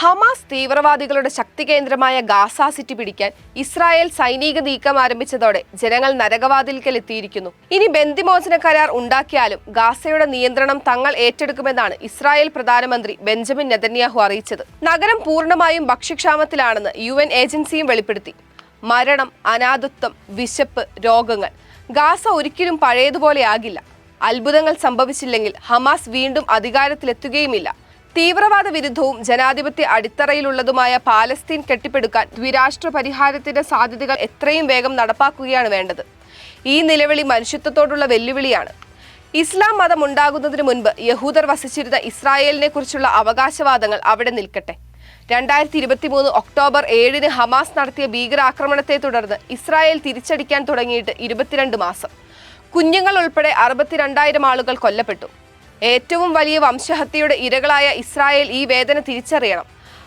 Hamas തീവ്രവാദികളുടെ ശക്തി കേന്ദ്രമായ Gaza city പിടിക്കാൻ ഇസ്രായേൽ സൈനിക നീക്കം ആരംഭിച്ചതോടെ ജനങ്ങൾ നരകവാതിൽക്കൽ എത്തിയിരിക്കുന്നു ഇനി ബന്ദിമോചന കരാർ ഉണ്ടാക്കിയാലും ഗാസയുടെ നിയന്ത്രണം തങ്ങൾ ഏറ്റെടുക്കുമെന്നാണ് ഇസ്രായേൽ പ്രധാനമന്ത്രി ബെഞ്ചമിൻ നെതന്യാഹു അറിയിച്ചത്. നഗരം പൂർണമായും ഭക്ഷ്യക്ഷാമത്തിലാണെന്ന് യു ഏജൻസിയും വെളിപ്പെടുത്തി. മരണം അനാഥത്വം വിശപ്പ് രോഗങ്ങൾ. ഗാസ ഒരിക്കലും പഴയതുപോലെയാകില്ല അത്ഭുതങ്ങൾ സംഭവിച്ചില്ലെങ്കിൽ ഹമാസ് വീണ്ടും അധികാരത്തിലെത്തുകയുമില്ല. തീവ്രവാദ വിരുദ്ധവും ജനാധിപത്യ അടിത്തറയിലുള്ളതുമായ പാലസ്തീൻ കെട്ടിപ്പടുക്കാൻ ദ്വിരാഷ്ട്ര പരിഹാരത്തിന്റെ സാധ്യതകൾ എത്രയും വേഗം നടപ്പാക്കുകയാണ് വേണ്ടത്. ഈ നിലവിളി മനുഷ്യത്വത്തോടുള്ള വെല്ലുവിളിയാണ്. ഇസ്ലാം മതം ഉണ്ടാകുന്നതിന് മുൻപ് യഹൂദർ വസിച്ചിരുന്ന ഇസ്രായേലിനെ കുറിച്ചുള്ള അവകാശവാദങ്ങൾ അവിടെ നിൽക്കട്ടെ. രണ്ടായിരത്തി ഇരുപത്തി മൂന്ന് ഒക്ടോബർ ഏഴിന് ഹമാസ് നടത്തിയ ഭീകരാക്രമണത്തെ തുടർന്ന് ഇസ്രായേൽ തിരിച്ചടിക്കാൻ തുടങ്ങിയിട്ട് ഇരുപത്തിരണ്ട് മാസം. കുഞ്ഞുങ്ങൾ ഉൾപ്പെടെ അറുപത്തിരണ്ടായിരം ആളുകൾ കൊല്ലപ്പെട്ടു. ഏറ്റവും വലിയ വംശഹത്യയുടെ ഇരകളായ ഇസ്രായേൽ ഈ വേദന തിരിച്ചറിയണം.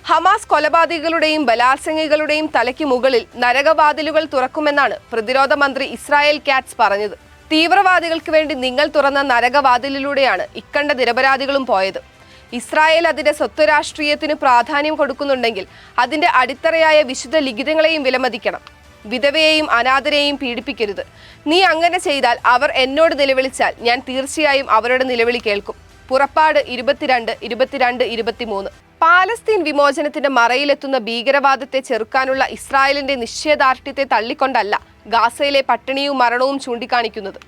ഹമാസ് കൊലപാതകികളുടെയും ബലാത്സംഗികളുടെയും തലയ്ക്ക് മുകളിൽ നരകവാതിലുകൾ തുറക്കുമെന്നാണ് പ്രതിരോധ മന്ത്രി ഇസ്രായേൽ കാറ്റ്സ് പറഞ്ഞത്. തീവ്രവാദികൾക്ക് വേണ്ടി നിങ്ങൾ തുറന്ന നരകവാതിലിലൂടെയാണ് ഇക്കണ്ട നിരപരാധികളും പോയത്. ഇസ്രായേൽ അതിന്റെ സ്വത്ത് രാഷ്ട്രീയത്തിന് പ്രാധാന്യം കൊടുക്കുന്നുണ്ടെങ്കിൽ അതിന്റെ അടിത്തറയായ വിശുദ്ധ ലിഖിതങ്ങളെയും വിലമതിക്കണം. വിധവയെയും അനാഥരെയും പീഡിപ്പിക്കരുത്. നീ അങ്ങനെ ചെയ്താൽ അവർ എന്നോട് നിലവിളിച്ചാൽ ഞാൻ തീർച്ചയായും അവരുടെ നിലവിളി കേൾക്കും. പുറപ്പാട് ഇരുപത്തിരണ്ട് ഇരുപത്തിരണ്ട് ഇരുപത്തിമൂന്ന്. പാലസ്തീൻ വിമോചനത്തിന്റെ മറയിലെത്തുന്ന ഭീകരവാദത്തെ ചെറുക്കാനുള്ള ഇസ്രായേലിന്റെ നിശ്ചയദാർഢ്യത്തെ തള്ളിക്കൊണ്ടല്ല ഗാസയിലെ പട്ടിണിയും മരണവും ചൂണ്ടിക്കാണിക്കുന്നത്.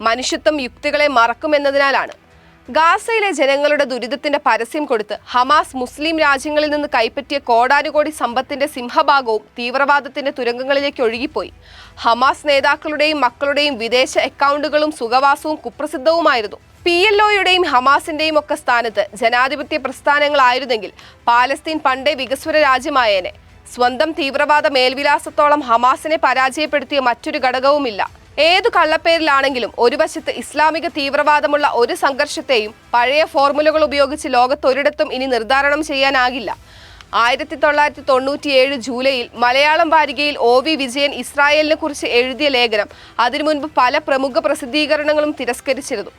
മനുഷ്യത്വം യുക്തികളെ മറക്കുമെന്നതിനാലാണ് ഗാസയിലെ ജനങ്ങളുടെ ദുരിതത്തിന്റെ പരസ്യം കൊടുത്ത് ഹമാസ് മുസ്ലിം രാജ്യങ്ങളിൽ നിന്ന് കൈപ്പറ്റിയ കോടാനുകോടി സമ്പത്തിന്റെ സിംഹഭാഗവും തീവ്രവാദത്തിന്റെ തുരങ്കങ്ങളിലേക്ക് ഒഴുകിപ്പോയി. ഹമാസ് നേതാക്കളുടെയും മക്കളുടെയും വിദേശ അക്കൗണ്ടുകളും സുഖവാസവും കുപ്രസിദ്ധവുമായിരുന്നു. പി എൽ ഒയുടെയും ഹമാസിന്റെയും ഒക്കെ സ്ഥാനത്ത് ജനാധിപത്യ പ്രസ്ഥാനങ്ങളായിരുന്നെങ്കിൽ പാലസ്തീൻ പണ്ടേ വികസ്വര രാജ്യമായേനെ. സ്വന്തം തീവ്രവാദ മേൽവിലാസത്തോളം ഹമാസിനെ പരാജയപ്പെടുത്തിയ മറ്റൊരു ഘടകവുമില്ല. ഏതു കള്ളപ്പേരിലാണെങ്കിലും ഒരു വശത്ത് ഇസ്ലാമിക തീവ്രവാദമുള്ള ഒരു സംഘർഷത്തെയും പഴയ ഫോർമുലകൾ ഉപയോഗിച്ച് ലോകത്തൊരിടത്തും ഇനി നിർദ്ധാരണം ചെയ്യാനാകില്ല. ആയിരത്തി തൊള്ളായിരത്തി തൊണ്ണൂറ്റിയേഴ് ജൂലൈയിൽ മലയാളം വാരികയിൽ ഒ വി വിജയൻ ഇസ്രായേലിനെ കുറിച്ച് എഴുതിയ ലേഖനം അതിനു മുൻപ് പല പ്രമുഖ പ്രസിദ്ധീകരണങ്ങളും തിരസ്കരിച്ചിരുന്നു.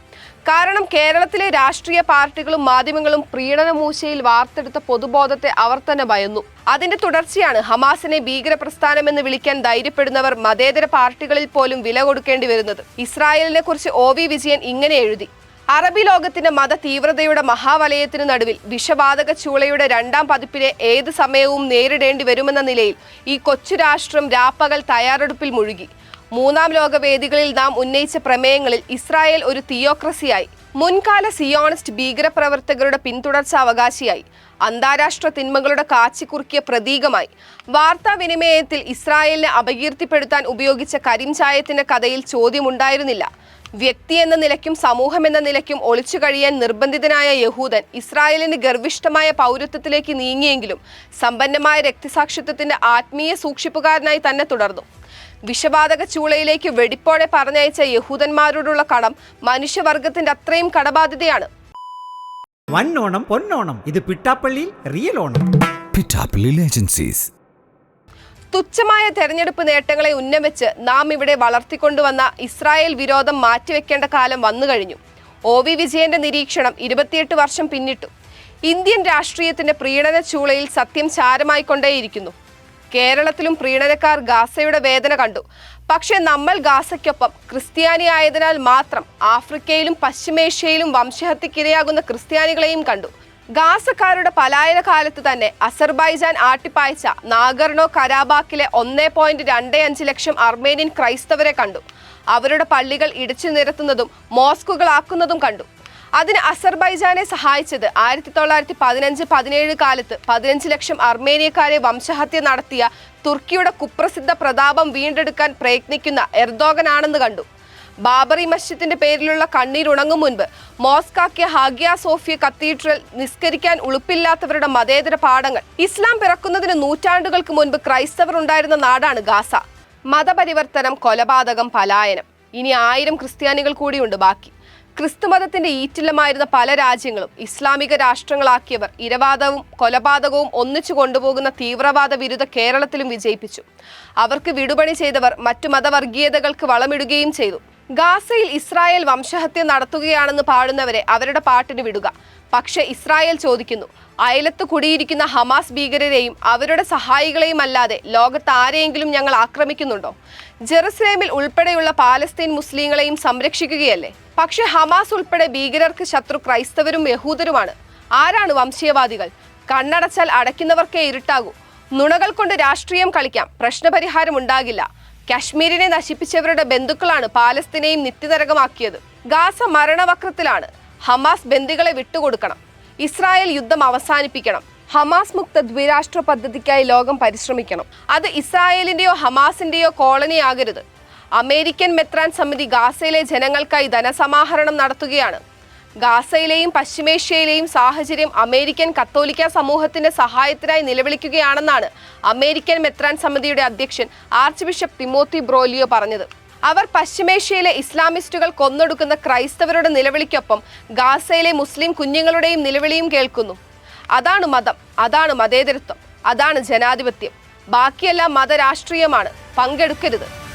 കാരണം കേരളത്തിലെ രാഷ്ട്രീയ പാർട്ടികളും മാധ്യമങ്ങളും പ്രീണനമൂശയിൽ വാർത്തെടുത്ത പൊതുബോധത്തെ അവർ തന്നെ ഭയന്നു. അതിന്റെ തുടർച്ചയാണ് ഹമാസിനെ ഭീകര പ്രസ്ഥാനമെന്ന് വിളിക്കാൻ ധൈര്യപ്പെടുന്നവർ മതേതര പാർട്ടികളിൽ പോലും വില കൊടുക്കേണ്ടി വരുന്നത്. ഇസ്രായേലിനെ കുറിച്ച് ഒ വി വിജയൻ ഇങ്ങനെ എഴുതി. അറബി ലോകത്തിന്റെ മത തീവ്രതയുടെ മഹാവലയത്തിനു നടുവിൽ വിഷവാതക ചൂളയുടെ രണ്ടാം പതിപ്പിനെ ഏത് സമയവും നേരിടേണ്ടി വരുമെന്ന നിലയിൽ ഈ കൊച്ചു രാഷ്ട്രം രാപ്പകൽ തയ്യാറെടുപ്പിൽ മുഴുകി. മൂന്നാം ലോക വേദികളിൽ നാം ഉന്നയിച്ച പ്രമേയങ്ങളിൽ ഇസ്രായേൽ ഒരു തിയോക്രസിയായി. മുൻകാല സിയോണിസ്റ്റ് ഭീകരപ്രവർത്തകരുടെ പിന്തുടർച്ച അവകാശിയായി. അന്താരാഷ്ട്ര തിന്മകളുടെ കാച്ചിക്കുറുക്കിയ പ്രതീകമായി. വാർത്താവിനിമയത്തിൽ ഇസ്രായേലിനെ അപകീർത്തിപ്പെടുത്താൻ ഉപയോഗിച്ച കരിംചായത്തിന്റെ കഥയിൽ ചോദ്യമുണ്ടായിരുന്നില്ല. വ്യക്തി എന്ന നിലയ്ക്കും സമൂഹം എന്ന നിലയ്ക്കും ഒളിച്ചു കഴിയാൻ നിർബന്ധിതനായ യഹൂദൻ ഇസ്രായേലിന് ഗർവിഷ്ഠമായ പൗരത്വത്തിലേക്ക് നീങ്ങിയെങ്കിലും സമ്പന്നമായ രക്തസാക്ഷിത്വത്തിന്റെ ആത്മീയ സൂക്ഷിപ്പുകാരനായി തന്നെ തുടർന്നു. വിഷവാതക ചൂളയിലേക്ക് വെടിപ്പോടെ പറഞ്ഞയച്ച യഹൂദന്മാരോടുള്ള കടം മനുഷ്യവർഗത്തിന്റെ അത്രയും കടബാധ്യതയാണ്. ഓണം പൊന്നോണം ഇത് പിട്ടാപ്പള്ളിയിൽ റിയൽ ഓണം. പിട്ടാപ്പള്ളി ഏജൻസീസ് തുച്ഛമായ തെരഞ്ഞെടുപ്പ് നേട്ടങ്ങളെ ഉന്നമിച്ച് നാം ഇവിടെ വളർത്തിക്കൊണ്ടുവന്ന ഇസ്രായേൽ വിരോധം മാറ്റിവെക്കേണ്ട കാലം വന്നു കഴിഞ്ഞു. ഒ വി വിജയന്റെ നിരീക്ഷണം ഇരുപത്തിയെട്ട് വർഷം പിന്നിട്ടു. ഇന്ത്യൻ രാഷ്ട്രീയത്തിന്റെ പ്രീണന ചൂളയിൽ സത്യം ചാരമായി ചാരമായിക്കൊണ്ടേയിരിക്കുന്നു. കേരളത്തിലും പ്രീണനക്കാർ ഗാസയുടെ വേദന കണ്ടു. പക്ഷേ നമ്മൾ ഗാസയ്ക്കൊപ്പം ക്രിസ്ത്യാനി ആയതിനാൽ മാത്രം ആഫ്രിക്കയിലും പശ്ചിമേഷ്യയിലും വംശഹത്യക്കിരയാകുന്ന ക്രിസ്ത്യാനികളെയും കണ്ടു. ഗാസക്കാരുടെ പലായന കാലത്ത് തന്നെ അസർബൈജാൻ ആട്ടിപ്പായച്ച നാഗർണോ കരാബാക്കിലെ ഒന്നേ പോയിന്റ് രണ്ട് അഞ്ച് ലക്ഷം അർമേനിയൻ ക്രൈസ്തവരെ കണ്ടു. അവരുടെ പള്ളികൾ ഇടിച്ചു നിരത്തുന്നതും മോസ്കുകളാക്കുന്നതും കണ്ടു. അതിന് അസർബൈജാനെ സഹായിച്ചത് ആയിരത്തി തൊള്ളായിരത്തി പതിനഞ്ച് പതിനേഴ് കാലത്ത് പതിനഞ്ച് ലക്ഷം അർമേനിയക്കാരെ വംശഹത്യ നടത്തിയ തുർക്കിയുടെ കുപ്രസിദ്ധ പ്രതാപം വീണ്ടെടുക്കാൻ പ്രയത്നിക്കുന്ന എർദോഗനാണെന്ന് കണ്ടു. ബാബറി മസ്ജിദിന്റെ പേരിലുള്ള കണ്ണീരുണങ്ങും മുൻപ് മോസ്കാക്കിയ ഹാഗിയ സോഫിയ കത്തീഡ്രൽ നിസ്കരിക്കാൻ ഉളുപ്പില്ലാത്തവരുടെ മതേതര പാഠങ്ങൾ. ഇസ്ലാം പിറക്കുന്നതിന് നൂറ്റാണ്ടുകൾക്ക് മുൻപ് ക്രൈസ്തവർ ഉണ്ടായിരുന്ന നാടാണ് ഗാസ. മതപരിവർത്തനം കൊലപാതകം പലായനം. ഇനി ആയിരം ക്രിസ്ത്യാനികൾ കൂടിയുണ്ട് ബാക്കി. ക്രിസ്തുമതത്തിന്റെ ഈറ്റില്ലമായിരുന്ന പല രാജ്യങ്ങളും ഇസ്ലാമിക രാഷ്ട്രങ്ങളാക്കിയവർ ഇരവാദവും കൊലപാതകവും ഒന്നിച്ചു കൊണ്ടുപോകുന്ന തീവ്രവാദ വിരുദ്ധ കേരളത്തിലും വിജയിപ്പിച്ചു. അവർക്ക് വിടുപണി ചെയ്തവർ മറ്റു മതവർഗീയതകൾക്ക് വളമിടുകയും ചെയ്തു. ഗാസയിൽ ഇസ്രായേൽ വംശഹത്യ നടത്തുകയാണെന്ന് പാടുന്നവരെ അവരുടെ പാട്ടിന് വിടുക. പക്ഷെ ഇസ്രായേൽ ചോദിക്കുന്നു അയലത്ത് കുടിയിരിക്കുന്ന ഹമാസ് ഭീകരരെയും അവരുടെ സഹായികളെയും അല്ലാതെ ലോകത്ത് ആരെയെങ്കിലും ഞങ്ങൾ ആക്രമിക്കുന്നുണ്ടോ? ജെറുസലേമിൽ ഉൾപ്പെടെയുള്ള പാലസ്തീൻ മുസ്ലിങ്ങളെയും സംരക്ഷിക്കുകയല്ലേ? പക്ഷെ ഹമാസ് ഉൾപ്പെടെ ഭീകരർക്ക് ശത്രു ക്രൈസ്തവരും യഹൂദരുമാണ്. ആരാണ് വംശീയവാദികൾ? കണ്ണടച്ചാൽ അടയ്ക്കുന്നവർക്കേ ഇരുട്ടാകൂ. നുണകൾ കൊണ്ട് രാഷ്ട്രീയം കളിക്കാം. പ്രശ്നപരിഹാരം ഉണ്ടാകില്ല. കശ്മീരിനെ നശിപ്പിച്ചവരുടെ ബന്ധുക്കളാണ് പാലസ്തീനെയും നിത്യനരകമാക്കിയത്. ഗാസ മരണവക്രത്തിലാണ് ഹമാസ് ബന്ദികളെ വിട്ടുകൊടുക്കണം. ഇസ്രായേൽ യുദ്ധം അവസാനിപ്പിക്കണം. ഹമാസ് മുക്ത ദ്വിരാഷ്ട്ര പദ്ധതിക്കായി ലോകം പരിശ്രമിക്കണം. അത് ഇസ്രായേലിന്റെയോ ഹമാസിന്റെയോ കോളനിയാകരുത്. അമേരിക്കൻ മെത്രാൻ സമിതി ഗാസയിലെ ജനങ്ങൾക്കായി ധനസമാഹരണം നടത്തുകയാണ്. ഗാസയിലെയും പശ്ചിമേഷ്യയിലെയും സാഹചര്യം അമേരിക്കൻ കത്തോലിക്ക സമൂഹത്തിന്റെ സഹായത്തിനായി നിലവിളിക്കുകയാണെന്നാണ് അമേരിക്കൻ മെത്രാൻ സമിതിയുടെ അധ്യക്ഷൻ ആർച്ച് ബിഷപ്പ് തിമോത്തി ബ്രോലിയോ പറഞ്ഞത്. അവർ പശ്ചിമേഷ്യയിലെ ഇസ്ലാമിസ്റ്റുകൾ കൊന്നൊടുക്കുന്ന ക്രൈസ്തവരുടെ നിലവിളിക്കൊപ്പം ഗാസയിലെ മുസ്ലിം കുഞ്ഞുങ്ങളുടെയും നിലവിളിയും കേൾക്കുന്നു. അതാണ് മതം അതാണ് മതേതരത്വം അതാണ് ജനാധിപത്യം. ബാക്കിയെല്ലാം മതരാഷ്ട്രീയമാണ് പങ്കെടുക്കരുത്.